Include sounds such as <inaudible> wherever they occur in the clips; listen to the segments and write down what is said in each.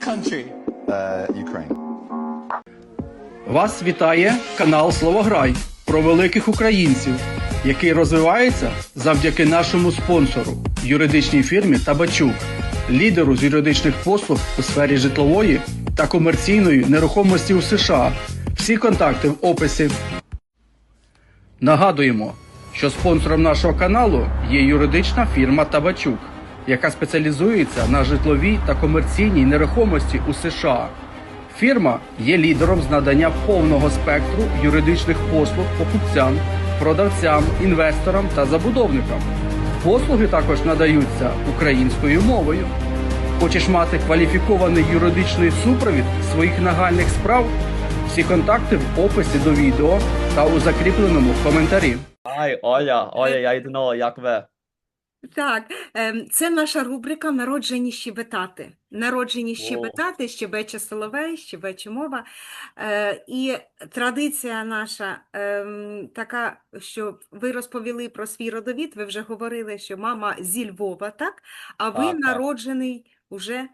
country? Uh, Ukraine. Вас вітає канал Словограй про великих українців, який розвивається завдяки нашому спонсору юридичній фірмі Табачук, лідеру з юридичних послуг у сфері житлової та комерційної нерухомості у США. Всі контакти в описі. Нагадуємо, що спонсором нашого каналу є юридична фірма Табачук, яка спеціалізується на житловій та комерційній нерухомості у США. Фірма є лідером з надання повного спектру юридичних послуг покупцям, продавцям, інвесторам та забудовникам. Послуги також надаються українською мовою. Хочеш мати кваліфікований юридичний супровід своїх нагальних справ? Всі контакти в описі до відео та у закріпленому коментарі. Ай, Оля, Оля, я йду як ви? Так, ем, це наша рубрика Народжені щебетати. Народжені щебетати, щебече соловей, щебече мова. Е, і традиція наша ем, така, що ви розповіли про свій родовід, ви вже говорили, що мама зі Львова, так? А ви Так, так. народжений уже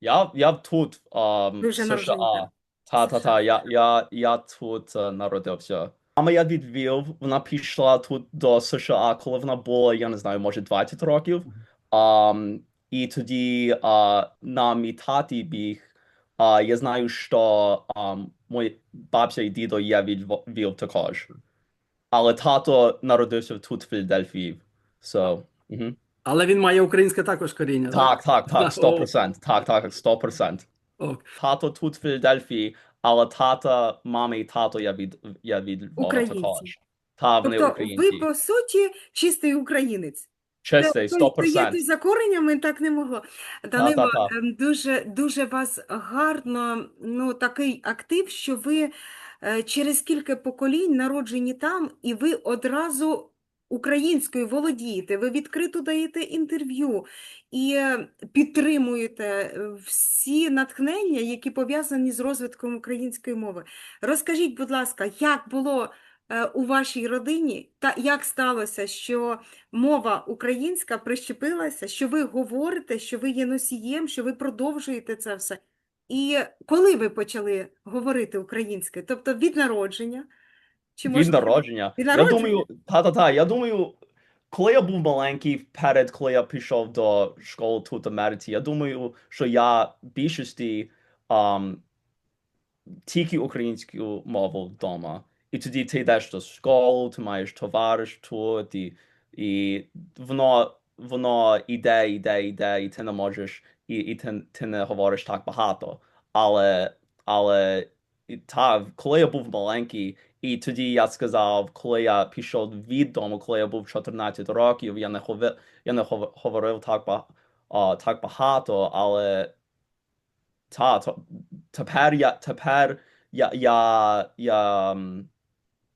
Я, я тут, um, Ви вже США. Та, та, та, я, я, я тут е, народився. Мама я від Львів, вона пішла тут до США, коли вона була, я не знаю, може 20 років. Um, і тоді uh, на мій таті біг, uh, я знаю, що um, мій бабця і дідо є від Львів також. Але тато народився тут в Філадельфії. So, мгм. Але він має українське також коріння. Так, так, так, О. 100%. Так, так, 100%. О, Тато тут в Філадельфії, але тата, мами і тато я від, я від також. Та, вони Тобто українці. ви, по суті, чистий українець. Чистий, Тобто, 100%. йти за кореннями так не могло. Данило, та. ем, дуже, дуже вас гарно, ну, такий актив, що ви е, через кілька поколінь народжені там, і ви одразу українською володієте, ви відкрито даєте інтерв'ю і е, підтримуєте е, всі натхнення, які пов'язані з розвитком української мови. Розкажіть, будь ласка, як було е, у вашій родині, та як сталося, що мова українська прищепилася, що ви говорите, що ви є носієм, що ви продовжуєте це все. І коли ви почали говорити українською? Тобто від народження? Чи Від народження. Від Я думаю, та-та-та, я думаю, коли я був маленький, перед коли я пішов до школи тут в Америці, я думаю, що я в більшості um, тільки українську мову вдома. І тоді ти йдеш до школи, ти маєш товариш тут, і, і воно, воно іде, іде, іде, і ти не можеш, і, і ти, ти не говориш так багато. Але, але та, коли я був маленький, і тоді я сказав, коли я пішов від дому, коли я був 14 років, я не, хови, я не хов- говорив так, а, так багато, але та, то, тепер я, тепер я, я, я,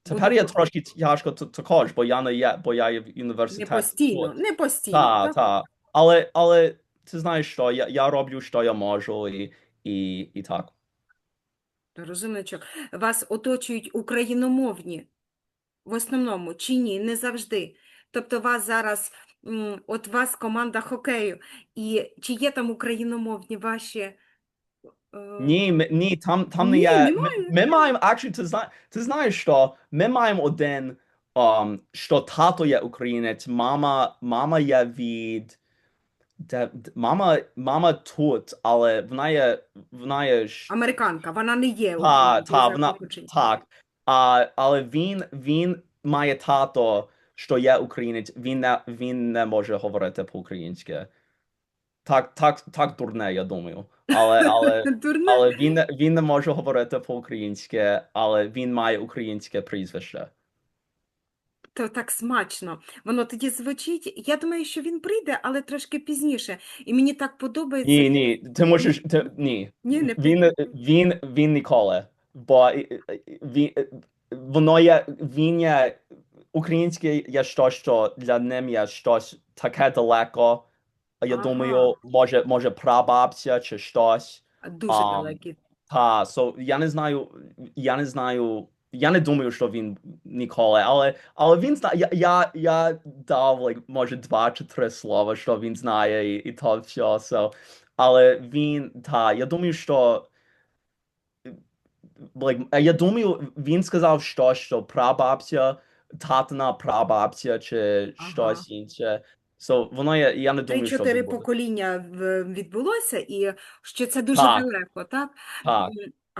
тепер я трошки тяжко також, бо я не є, бо я є в університеті. Не постійно, не постійно. Та, так? та. Але, але ти знаєш що, я, я роблю, що я можу, і, і, і так. Розумничок. Вас оточують україномовні в основному, чи ні? Не завжди. Тобто вас зараз, от вас команда хокею, і чи є там україномовні ваші? е, Ні, ми, ні, там, там не є. Ми, ми маємо, actually, ти, зна, ти знаєш що, ми маємо один, um, що тато є українець, мама, мама є від, де, мама, мама тут, але вона є, вона є, ш- Американка, вона не є та, та, вона, так, а, але він, він має тато, що є українець, він не, він не може говорити по-українськи. Так, так, так дурне, я думаю. Але, <laughs> але, Дурне. але він, не- він не може говорити по-українськи, але він має українське прізвище. То так смачно. Воно тоді звучить. Я думаю, що він прийде, але трошки пізніше. І мені так подобається. Ні, ні, ти можеш, ти, ні. Ні, не Він, він, він ніколи. Бо і- і- він, воно є, він є, українське є щось, що для ним є щось таке далеко. Я Ага. думаю, може, може прабабця чи щось. Дуже Ам, далекі. Та, so, я не знаю, я не знаю, я не думаю, що він ніколи, але, але він знає, я, я, я дав, like, може, два чи три слова, що він знає, і, і то все, so, але він, та, я думаю, що like, я думаю, він сказав що, що прабабця, татина прабабця чи Ага. щось інше. So, воно я, я не думаю, Три-чотири покоління відбулося, і що це дуже Так. далеко, так? Так,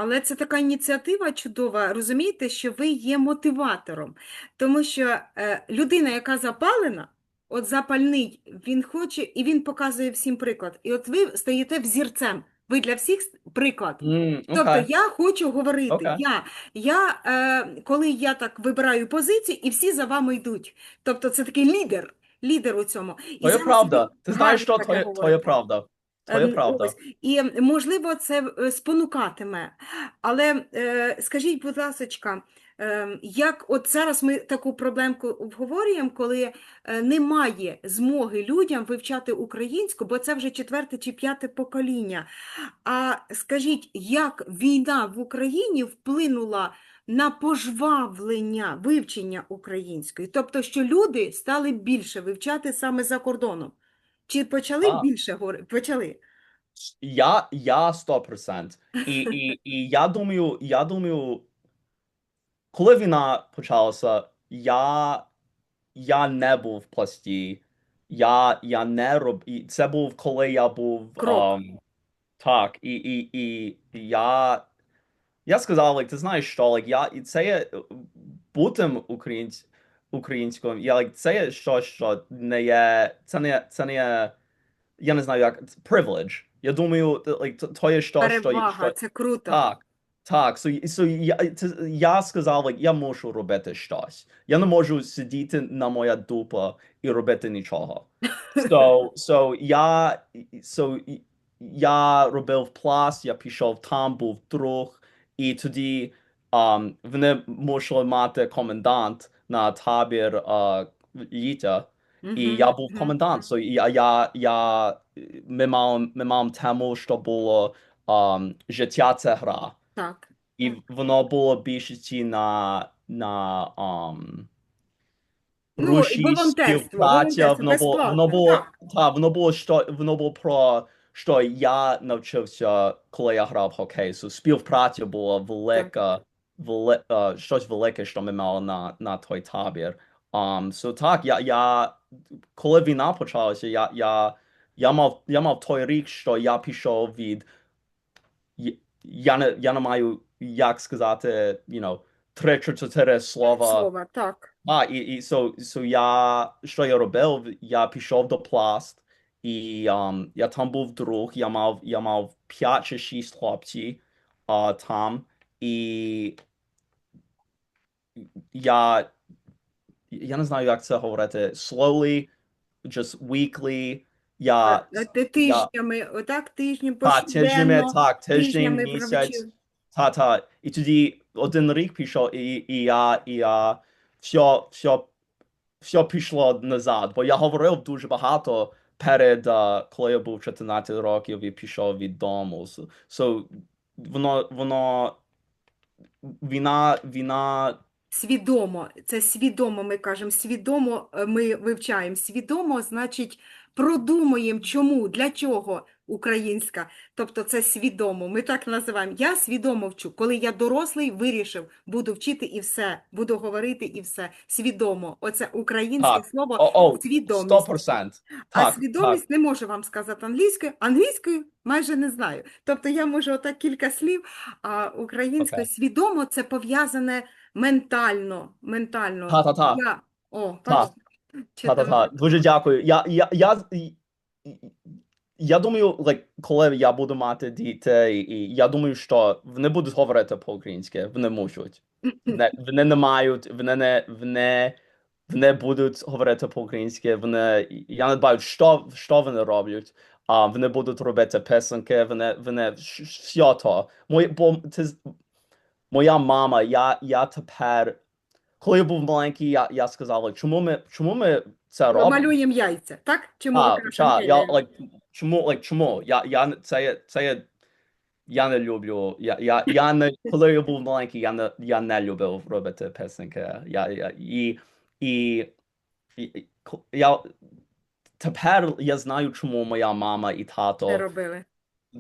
Але це така ініціатива чудова. Розумієте, що ви є мотиватором, тому що е, людина, яка запалена, от запальний, він хоче і він показує всім приклад. І от ви стаєте взірцем. Ви для всіх приклад. М, Тобто я хочу говорити. Окей. Я, я, е, коли я так вибираю позицію, і всі за вами йдуть. Тобто це такий лідер, лідер у цьому. І Твоя правда. Ти знаєш, що твоя, твоя правда. Твоя Ем, правда. ось. І, можливо, це е, спонукатиме. Але е, скажіть, будь ласочка, е, як от зараз ми таку проблемку обговорюємо, коли е, немає змоги людям вивчати українську, бо це вже четверте чи п'яте покоління. А скажіть, як війна в Україні вплинула на пожвавлення вивчення української? Тобто, що люди стали більше вивчати саме за кордоном? Чи почали Так. більше говорити? Почали. Я, я 100%. І, і, і я думаю, я думаю, коли війна почалася, я, я не був в пласті. Я, я не роб... і Це був, коли я був... Ем, так, і, і, і я... Я сказав, like, ти знаєш що, like, я, і це є, е, бутим українсь, українською, я, like, це є щось, що не є, це не, це не є, я не знаю, як, privilege. Я думаю, like, то, то є що, що, Перевага, що, це круто. так, так. So, so я, це, я сказав, like, я мушу робити щось. Я не можу сидіти на моя дупа і робити нічого. So, <laughs> so я, so, я робив пласт, я пішов там, був друг, і тоді um, вони мусили мати комендант на табір uh, літа. І я був комендант, so я, я, я, ми мали, ми мали тему, що було um, життя це гра. Так. І воно було більшості на, на um, Ну, руші, співпраця, воно було, воно було, так. та, воно було, що, воно було про, що я навчився, коли я грав в хокей. So, співпраця була велика, вели, е, щось велике, що ми мали на, на той табір. Um, so, так, я, я, коли війна почалася, я, я, я, мав, я мав той рік, що я пішов від я- не, я не маю, як сказати, you know, три чи чотири слова. Слова, так. А, і, і so, so я, що я робив, я пішов до пласт, і um, я там був друг, я мав, я мав 5 чи 6 хлопців uh, там, і я, я не знаю, як це говорити, slowly, just weekly, я, ти тижнями, отак тижнем, та, тижнями, так, тиждень, місяць, та, та. І тоді один рік пішов, і, і я, і я. Все, все, все пішло назад, бо я говорив дуже багато перед, uh, коли я був 14 років і пішов від дому. So, so воно, воно, війна, війна, Свідомо, це свідомо, ми кажемо, свідомо е, ми вивчаємо. Свідомо, значить, продумуємо, чому, для чого українська. Тобто це свідомо. Ми так називаємо. Я свідомо вчу. Коли я дорослий, вирішив, буду вчити і все, буду говорити і все. Свідомо. Оце українське Так. слово о, о, свідомість. 100%. А Так, свідомість не можу вам сказати англійською. Англійською майже не знаю. Тобто я можу отак кілька слів, а українською Окей. свідомо це пов'язане ментально. Ментально. Та-та-та. Я... О, Та. Та-та-та. Дуже дякую. Я, я, я, я думаю, like, коли я буду мати дітей, і я думаю, що вони будуть говорити по-українськи, вони можуть. Вони, вони не мають, вони не, вони, вони будуть говорити по-українськи, вони, я не бачу, що, що вони роблять. А, вони будуть робити писанки, вони, вони, все то. Мой, бо, ти, моя мама, я, я тепер, коли я був маленький, я, я сказав, like, чому ми, чому ми це робимо? Малюємо яйця, так? Чому А, кажете, я, like, чому, like, чому? Я, я, це, це, я не люблю, я, я, я не, коли я був маленький, я не, я не любив робити писанки. Я, я, і, і, і, я, тепер я знаю, чому моя мама і Це тато робили.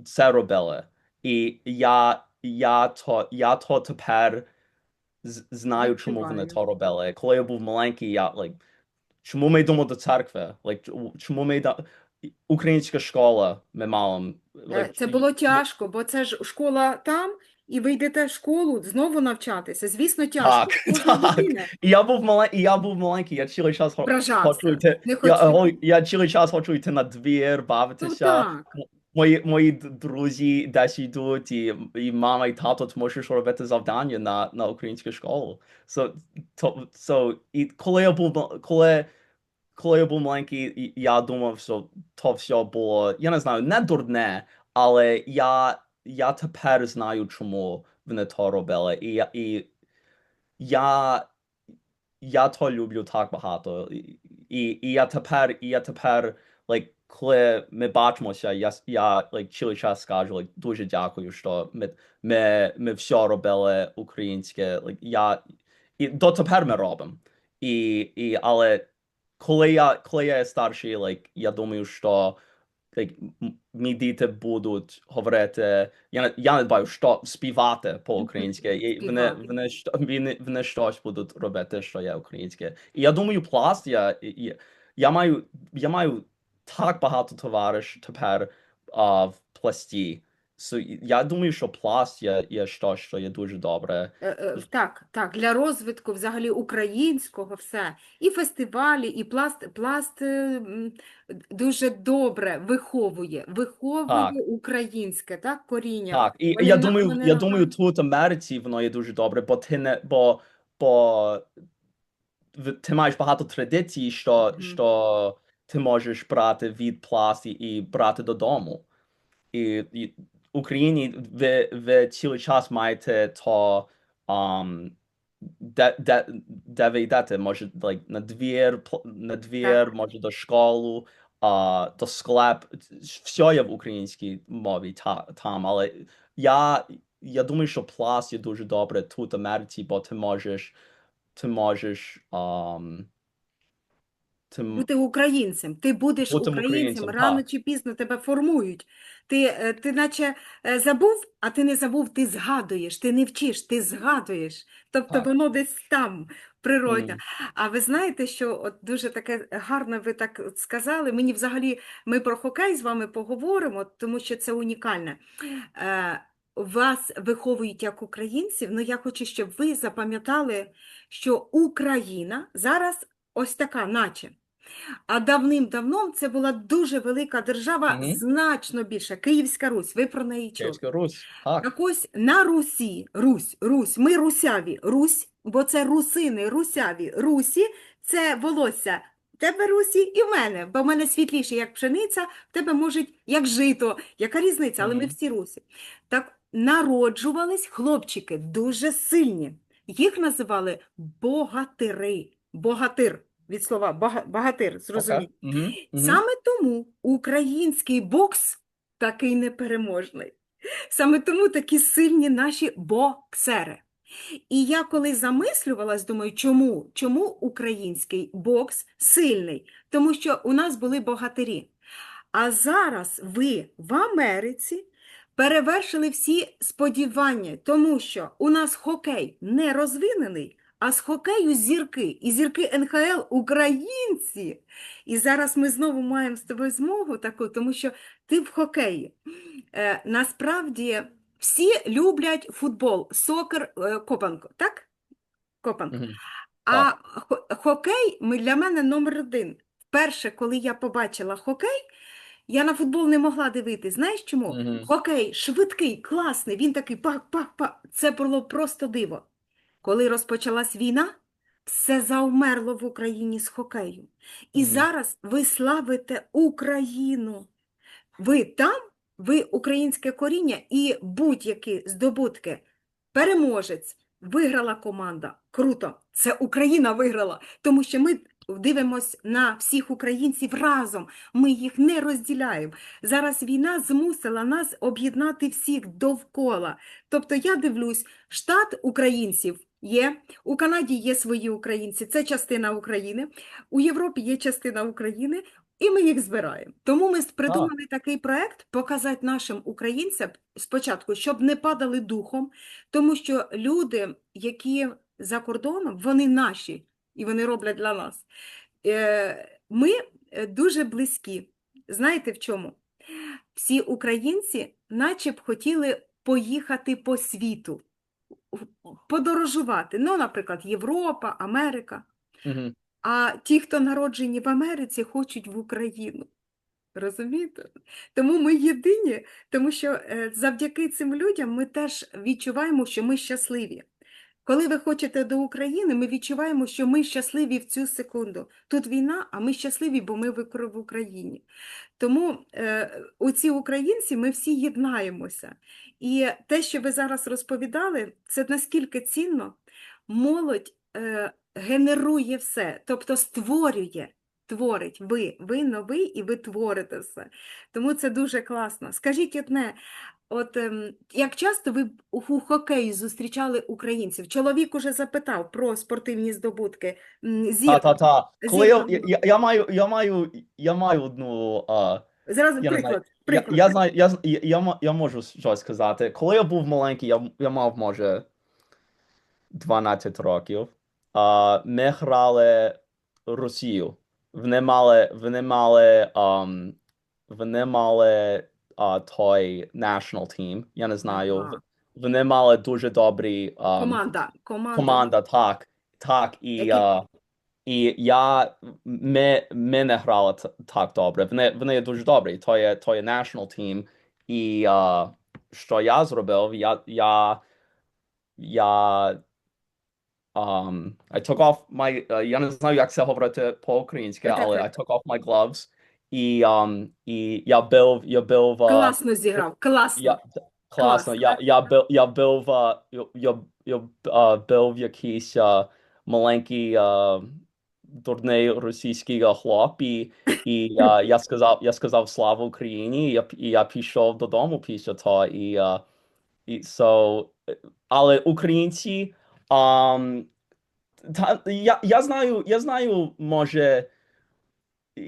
це робили. І я, я, то, я то тепер знаю, чому вони то робили. Коли я був маленький, я like, чому ми йдемо до церкви? Like, чому ми йдемо... Українська школа ми мали. Е, like, Це було тяжко, бо це ж школа там, і ви йдете в школу знову навчатися. Звісно, тяжко. Так, так. І я був маленький, я був маленький, я цілий час хо- хочу йти. Не Я, хотів. я цілий час хочу йти на двір, Ну бавитися. так. Мої, мої друзі десь йдуть, і, і мама, і тато можеш робити завдання на, на українську школу. So, то, so, і коли я був, коли, коли я був маленький, я думав, що то все було, я не знаю, не дурне, але я, я тепер знаю, чому вони то робили. І, і я, я то люблю так багато. І, і я тепер, і я тепер, like, коли ми бачимося, я, я like, цілий час скажу, like, дуже дякую, що ми, ми, ми все робили українське. Like, я, і дотепер ми робимо. І, і, але коли я, коли я старший, like, я думаю, що like, мій діти будуть говорити, я я не дбаю, що співати по-українськи, і вони, вони, вони, вони щось будуть робити, що є українське. І я думаю, пласт, я, я, я, маю, я маю так багато товариш тепер а, в пласті. So, я думаю, що пласт є, є щось, що є дуже добре. Е, е, Так, так, для розвитку взагалі українського все. І фестивалі, і пласт, пласт е, дуже добре виховує, виховує Так. українське, так, коріння. Так, і Вони я на- думаю, вони я думаю, тут в Америці воно є дуже добре, бо ти не бо, бо в- ти маєш багато традицій, що, Мгм. що ти можеш брати від пласт і, брати додому. І, і в Україні ви, ви цілий час маєте то um, де, де, де ви йдете, може like, на двір, на двір, може до школи, а, до склеп. Все є в українській мові та, там, але я, я думаю, що пласт є дуже добре тут в Америці, бо ти можеш, ти можеш, um, м- Бути українцем. Ти будеш Бути українцем, українцем, рано так. чи пізно тебе формують. Ти, е, ти наче е, забув, а ти не забув, ти згадуєш, ти не вчиш, ти згадуєш. Тобто Так. воно десь там природньо. Мгм. А ви знаєте, що от дуже таке гарно ви так от сказали. Мені взагалі ми про хокей з вами поговоримо, тому що це унікальне. Е, Вас виховують як українців, але я хочу, щоб ви запам'ятали, що Україна зараз ось така, наче. А давним-давно це була дуже велика держава, Мгм. значно більша. Київська Русь, ви про неї чули. Київська Русь. Так. Так ось на Русі, Русь, Русь, ми русяві, Русь, бо це русини, русяві, Русі, це волосся. В тебе Русі і в мене, бо в мене світліше, як пшениця, в тебе може як жито. Яка різниця? Але ми Мгм. всі Русі. Так народжувались хлопчики дуже сильні. Їх називали богатири. Богатир від слова бага- багатир, зрозуміло. Окей. Мгм, мгм. Саме тому український бокс такий непереможний. Саме тому такі сильні наші боксери. І я коли замислювалась, думаю, чому? Чому український бокс сильний? Тому що у нас були богатирі. А зараз ви в Америці перевершили всі сподівання, тому що у нас хокей не розвинений, а з хокею зірки. І зірки НХЛ українці. І зараз ми знову маємо з тобою змогу таку, тому що ти в хокеї. Е, насправді всі люблять футбол, сокер, е, копанку, так? Копанку. Мгм. А хокей ми для мене номер один. Вперше, коли я побачила хокей, я на футбол не могла дивитись. Знаєш чому? Мгм. Хокей швидкий, класний, він такий пах-пах-пах. Це було просто диво. Коли розпочалась війна, все завмерло в Україні з хокею. І зараз ви славите Україну. Ви там, ви українське коріння і будь-які здобутки. Переможець, виграла команда. Круто. Це Україна виграла, тому що ми дивимось на всіх українців разом. Ми їх не розділяємо. Зараз війна змусила нас об'єднати всіх довкола. Тобто я дивлюсь, штат українців є, у Канаді є свої українці, це частина України, у Європі є частина України, і ми їх збираємо. Тому ми придумали такий проект показати нашим українцям спочатку, щоб не падали духом, тому що люди, які за кордоном, вони наші і вони роблять для нас. Е, Ми е, дуже близькі. Знаєте в чому? Всі українці наче б хотіли поїхати по світу, подорожувати. Ну, наприклад, Європа, Америка. Угу. А ті, хто народжені в Америці, хочуть в Україну. Розумієте? Тому ми єдині, тому що е, завдяки цим людям ми теж відчуваємо, що ми щасливі. Коли ви хочете до України, ми відчуваємо, що ми щасливі в цю секунду. Тут війна, а ми щасливі, бо ми в Україні. Тому е, оці українці, ми всі єднаємося. І те, що ви зараз розповідали, це наскільки цінно. Молодь е, генерує все, тобто створює, творить. Ви, ви новий і ви творите все. Тому це дуже класно. Скажіть одне, от ем, як часто ви у хокеї зустрічали українців? Чоловік уже запитав про спортивні здобутки. М, Та, та, та. Коли я, я, я маю, я маю, я маю одну, а, зразу я знаю. приклад. я, приклад. я знаю, я, я, я, я можу щось сказати. Коли я був маленький, я, я мав, може, 12 років. А, ми грали Росію. Вони мали, вони мали, um, вони мали а, той national team, я не знаю. Ага. Вони мали дуже добрі um, Команда, команда. команда, так, так, і, Які- а, і я, ми, ми не грали так добре. Вони, вони дуже добрі, то є, то є national team. І а, що я зробив, я, я, я um, I took off my, uh, я не знаю, як це говорити по-українськи, але. I took off my gloves. І, um, і я бив, я бив, а, Класно зіграв, класно. я, класно. Я, я, бив, я бив, а, я, я, я а, бив якийсь а, маленький а, дурний російський хлоп, і, і а, я, <laughs> сказав, я сказав слава Україні, і я, і я пішов додому після того. І, а, і so, е, але українці, um, та, я, я знаю, я знаю, може,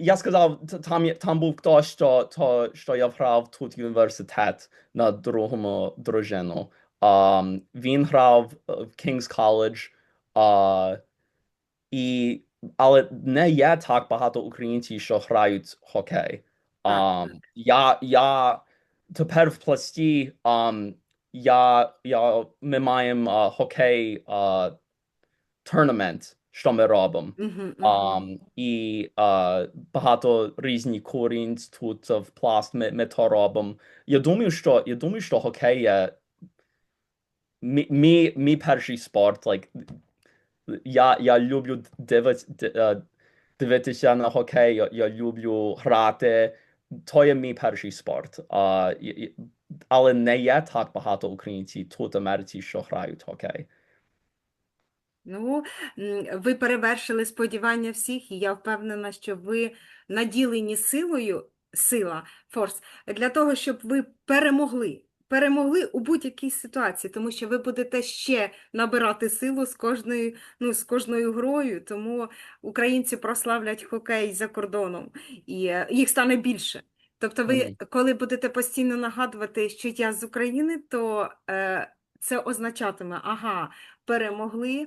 я сказав, там, там був хтось, що, то, що я грав тут університет на другому дружину. Um, він грав е, в King's College, uh, і, але не є так багато українців, що грають хокей. Um, я, я тепер в пласті, um, я, я, ми маємо uh, хокей uh, tournament, що ми робимо. Мгм, мгм. Um, і uh, багато різних корінь тут в пласт ми, ми то робимо. Я думаю, що, я думаю, що хокей є мій, мій, мій перший спорт. Like, я, я люблю дивити, uh, дивитися на хокей, я, я люблю грати. То є мій перший спорт. Uh, але не є так багато українців тут в Америці, що грають хокей. Ну, ви перевершили сподівання всіх, і я впевнена, що ви наділені силою, сила, форс, для того, щоб ви перемогли. Перемогли у будь-якій ситуації, тому що ви будете ще набирати силу з кожною, ну, з кожною грою, тому українці прославлять хокей за кордоном, і е, їх стане більше. Тобто ви, коли будете постійно нагадувати, що я з України, то е, це означатиме, ага, перемогли,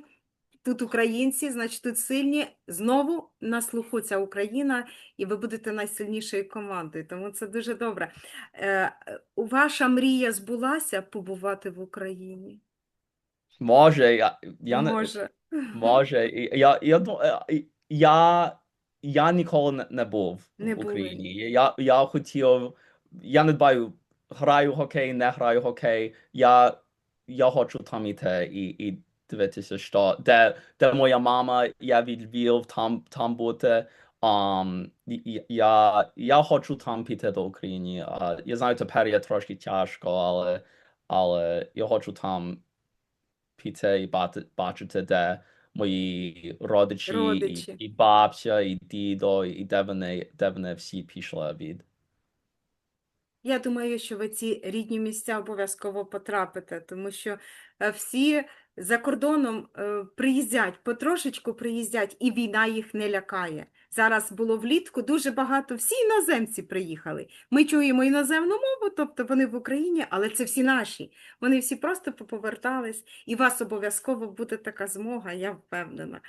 Тут українці, значить, тут сильні. Знову на слуху ця Україна, і ви будете найсильнішою командою. Тому це дуже добре. Е, ваша мрія збулася побувати в Україні? Може, я, я не, Може. Може, я, я, ду- е, я, я ніколи не, був Не в були. Україні. Я, я хотів, я не дбаю, граю в хокей, не граю в хокей. Я, я хочу там іти і, і дивитися, що, де, де моя мама, я від Львів, там, там бути. Um, я, я хочу там піти до України. А, я знаю, тепер є трошки тяжко, але, але я хочу там піти і бати- бачити, де мої родичі, Родичі. І, і бабця, і дідо, і де вони, де вони всі пішли від. Я думаю, що ви ці рідні місця обов'язково потрапите, тому що е, всі за кордоном е, приїздять, потрошечку приїздять, і війна їх не лякає. Зараз було влітку дуже багато, всі іноземці приїхали. Ми чуємо іноземну мову, тобто вони в Україні, але це всі наші. Вони всі просто поповертались, і у вас обов'язково буде така змога, я впевнена.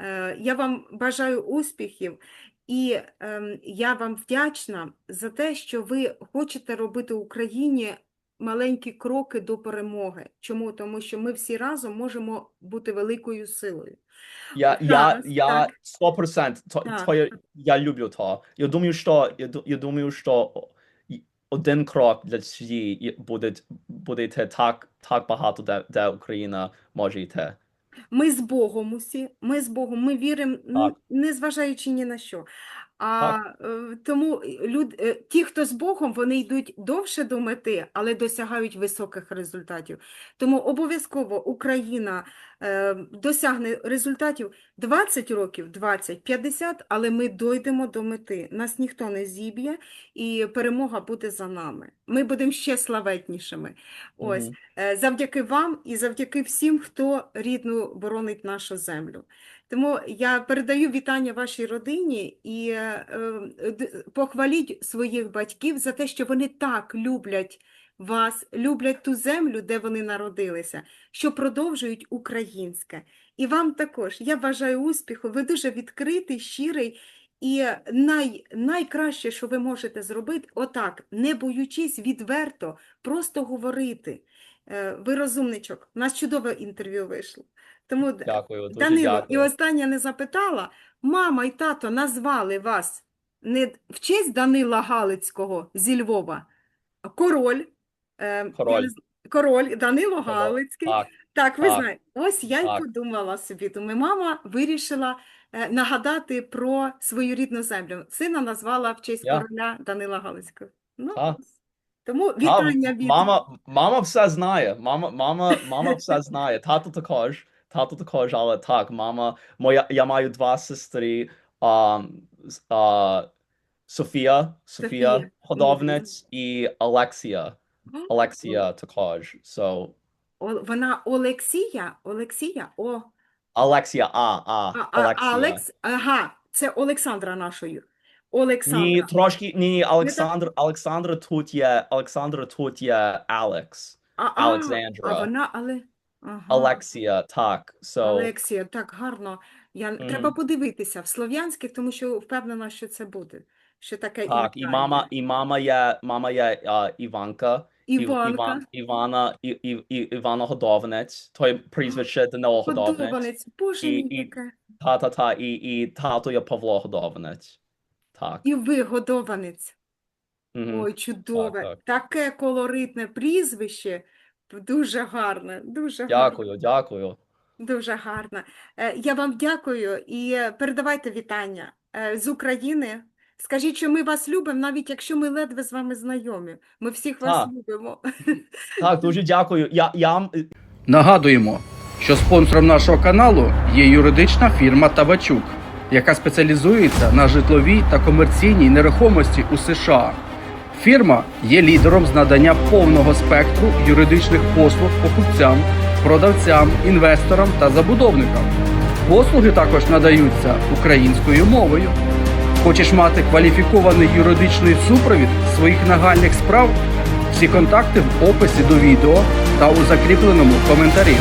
Е, Я вам бажаю успіхів. І ем, я вам вдячна за те, що ви хочете робити Україні маленькі кроки до перемоги. Чому? Тому що ми всі разом можемо бути великою силою. Я, я, я так. 100%, то, то я, я люблю то. Я думаю, що, я, я думаю, що один крок для цієї буде, буде йти так, так багато, де, де Україна може йти. Ми з Богом усі, ми з Богом, ми віримо, не зважаючи ні на що. А е, тому люд, е, ті, хто з Богом, вони йдуть довше до мети, але досягають високих результатів. Тому обов'язково Україна е, досягне результатів 20 років, 20, 50, але ми дойдемо до мети. Нас ніхто не зіб'є, і перемога буде за нами. Ми будемо ще славетнішими. Ось. Е, Завдяки вам і завдяки всім, хто рідну боронить нашу землю. Тому я передаю вітання вашій родині і е, е, похваліть своїх батьків за те, що вони так люблять вас, люблять ту землю, де вони народилися, що продовжують українське. І вам також я бажаю успіху. Ви дуже відкритий, щирий. І най, найкраще, що ви можете зробити, отак, не боючись відверто, просто говорити. Е, Ви розумничок. У нас чудове інтерв'ю вийшло. Тому, Дякую, дуже Данило, і дякую. останнє не запитала. Мама і тато назвали вас не в честь Данила Галицького зі Львова, а король. е, я Король. не з- Король Данило Галицький. Так, Так, ви так, знаєте, ось я й так. подумала собі, думаю, мама вирішила е, нагадати про свою рідну землю. Сина назвала в честь Я. короля Данила Галицького. Ну, Так. ось. Тому Та, вітання від мама, мама все знає. Мама, мама, мама все знає. Тато також. Тато також, але так, мама. Моя, я маю два сестри. А, а, Софія, Софія. Hodовниць і Алексія. Алексія також. So, О, вона Олексія, Олексія, о, Алексія, а, а, а, а. Алекс, ага, це Олександра нашою. Ні, Олександра. трошки, ні, ні, Олександр, Олександра тут є, Олександра тут є Алекс. А, а, Олександра. а вона, але, ага. Алексія, так, so, Олексія, так гарно. Я, Треба Мгм. подивитися в слов'янських, тому що впевнена, що це буде. Що таке так, і ім'я мама, і мама є, мама є а, Іванка, Ів- Іванка, Іван, Івана, і, і, і, Івана Годовнець, той прізвище Данило Годовнець, Годованець, Боже І- мій і- таке. та-та-та, і, і тато є Павло Годовнець, так. І ви годованець. Мгм. Ой, чудове. так. Таке колоритне прізвище. Дуже гарне, дуже гарне. Дякую, дякую. Дуже гарно. Е, Я вам дякую і е, передавайте вітання е, з України. Скажіть, що ми вас любимо, навіть якщо ми ледве з вами знайомі. Ми всіх вас Так. любимо. Так, дуже дякую. Я, я, Нагадуємо, що спонсором нашого каналу є юридична фірма Табачук, яка спеціалізується на житловій та комерційній нерухомості у США. Фірма є лідером з надання повного спектру юридичних послуг покупцям, продавцям, інвесторам та забудовникам. Послуги також надаються українською мовою. Хочеш мати кваліфікований юридичний супровід своїх нагальних справ? Всі контакти в описі до відео та у закріпленому коментарі.